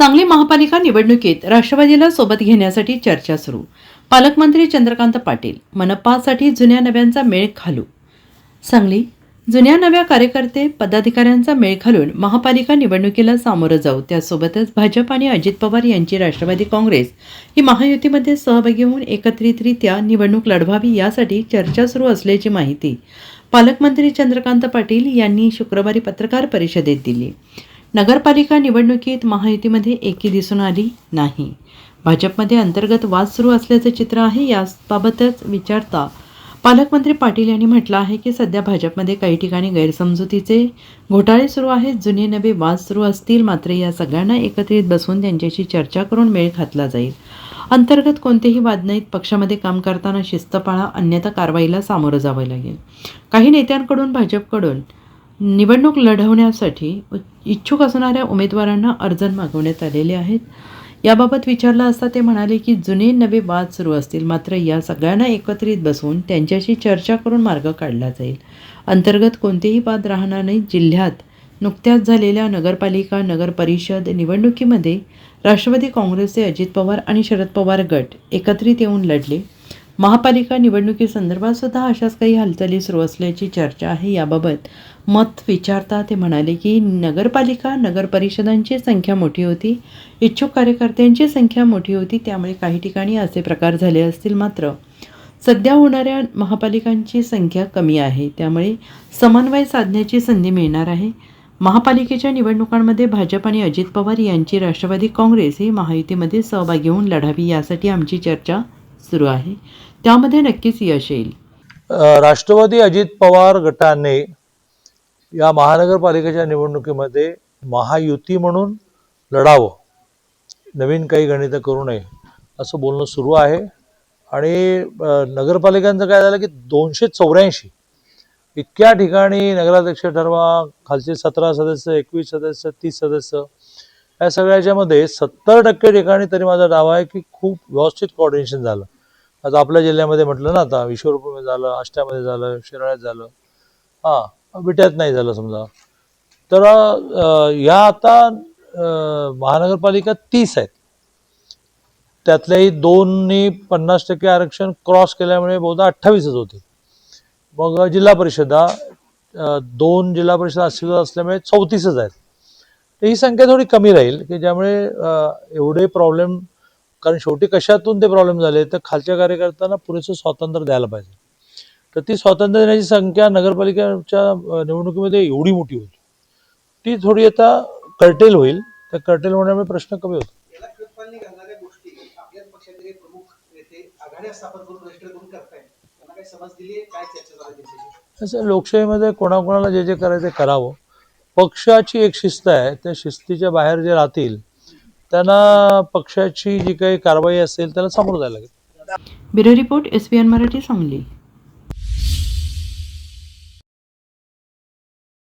सांगली महापालिका निवडणुकीत राष्ट्रवादीला सोबत घेण्यासाठी चर्चा सुरू. पालकमंत्री चंद्रकांत पाटील मनपासाठी जुन्या नव्यांचा मेळ घालू सांगली जुन्या नव्या कार्यकर्ते पदाधिकाऱ्यांचा मेळ घालून महापालिका निवडणुकीला सामोरं जाऊ त्यासोबतच भाजप आणि अजित पवार यांची राष्ट्रवादी काँग्रेस ही महायुतीमध्ये सहभागी होऊन एकत्रितरित्या निवडणूक लढवावी यासाठी चर्चा सुरू असल्याची माहिती पालकमंत्री चंद्रकांत पाटील यांनी शुक्रवारी पत्रकार परिषदेत दिली. नगरपालिका निवडणुकीत महायुतीमध्ये एकी दिसून आली नाही. भाजपमध्ये अंतर्गत वाद सुरू असल्याचं चित्र आहे याबाबतच विचारता पालकमंत्री पाटील यांनी म्हटलं आहे की सध्या भाजपमध्ये काही ठिकाणी गैरसमजुतीचे घोटाळे सुरू आहेत. जुने नवे वाद सुरू असतील मात्र या सगळ्यांना एकत्रित बसून त्यांच्याशी चर्चा करून मेळ घातला जाईल. अंतर्गत कोणतेही वाद नाहीत पक्षामध्ये काम करताना शिस्त पाळा अन्यथा कारवाईला सामोरं जावं लागेल. काही नेत्यांकडून भाजपकडून निवडणूक लढवण्यासाठी इच्छुक असणाऱ्या उमेदवारांना अर्ज मागवण्यात आलेले आहेत. याबाबत विचारलं असता ते म्हणाले की जुने नवे वाद सुरू असतील. मात्र या सगळ्यांना एकत्रित बसवून त्यांच्याशी चर्चा करून मार्ग काढला जाईल. अंतर्गत कोणतेही वाद राहणार नाही जिल्ह्यात नुकत्याच झालेल्या नगरपालिका नगरपरिषद निवडणुकीमध्ये राष्ट्रवादी काँग्रेसचे अजित पवार आणि शरद पवार गट एकत्रित येऊन लढले. महापालिका निवडणुकीसंदर्भात सुद्धा अशाच काही हालचाली सुरू असल्याची चर्चा आहे. याबाबत मत विचारता ते म्हणाले की नगरपालिका नगरपरिषदांची संख्या मोठी होती. इच्छुक कार्यकर्त्यांची संख्या मोठी होती. त्यामुळे काही ठिकाणी असे प्रकार झाले असतील मात्र सध्या होणाऱ्या महापालिकांची संख्या कमी आहे. त्यामुळे समन्वय साधण्याची संधी मिळणार आहे. महापालिकेच्या निवडणुकांमध्ये भाजप आणि अजित पवार यांची राष्ट्रवादी काँग्रेस ही महायुतीमध्ये सहभागी होऊन लढावी यासाठी आमची चर्चा सुरू आहे. त्यामध्ये नक्कीच यश येईल. राष्ट्रवादी अजित पवार गटाने या महानगरपालिकेच्या निवडणुकीमध्ये महायुती म्हणून लढावं. नवीन काही गणितं करू नये असं बोलणं सुरू आहे. आणि नगरपालिकांचं काय झालं की दोनशे चौऱ्याऐंशी इतक्या ठिकाणी नगराध्यक्ष ठरवा खालचे सतरा सदस्य एकवीस सदस्य तीस सदस्य या सगळ्याच्यामध्ये सत्तर टक्के ठिकाणी तरी माझा दावा आहे की खूप व्यवस्थित कॉर्डिनेशन झालं. आता आपल्या जिल्ह्यामध्ये म्हटलं ना आता विश्वरूपमध्ये झालं आष्ट्यामध्ये झालं शिराळ्यात झालं. हां विट्यात नाही झालं समजा. तर ह्या या आता महानगरपालिका तीस आहेत. त्यातल्याही दोननी पन्नास टक्के आरक्षण क्रॉस केल्यामुळे बहुधा अठ्ठावीसच होते. मग जिल्हा परिषदा दोन जिल्हा परिषद अस्तित्वात असल्यामुळे चौतीसच आहेत. तर ही संख्या थोडी कमी राहील की ज्यामुळे एवढे प्रॉब्लेम कारण शेवटी कशातून ते प्रॉब्लेम झाले तर खालच्या कार्यकर्त्यांना पुरेसं स्वातंत्र्य द्यायला पाहिजे. तर ती स्वातंत्र्य देण्याची संख्या नगरपालिकेच्या निवडणुकीमध्ये एवढी मोठी होती. ती थोडी आता कर्टेल होईल. त्या कर्टेल होण्यामुळे प्रश्न कमी होतो. असं लोकशाहीमध्ये कोणाकोणाला जे जे करायचं करावं. पक्षाची एक शिस्त आहे त्या शिस्तीच्या बाहेर जे राहतील त्यांना पक्षाची जी काही कारवाई असेल त्याला सामोरं जायला लागेल. Bureau report S Marathi Sangli.